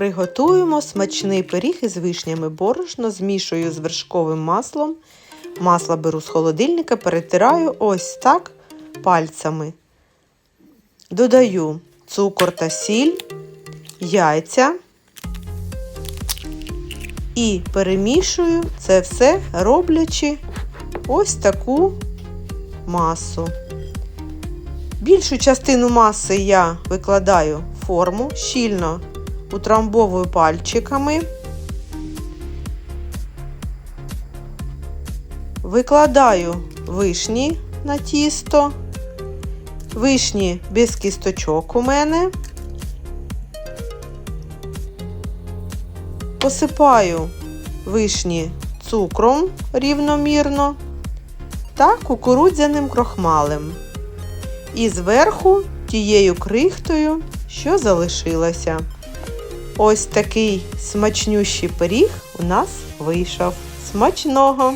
Приготуємо смачний пиріг із вишнями борошно, змішую з вершковим маслом. Масло беру з холодильника, перетираю ось так пальцями. Додаю цукор та сіль, яйця і перемішую це все, роблячи ось таку масу. Більшу частину маси я викладаю в форму, щільно утрамбовую пальчиками. Викладаю вишні на тісто. Вишні без кісточок у мене. Посипаю вишні цукром рівномірно та кукурудзяним крохмалем. І зверху тією крихтою, що залишилася. Ось такий смачнющий пиріг у нас вийшов. Смачного!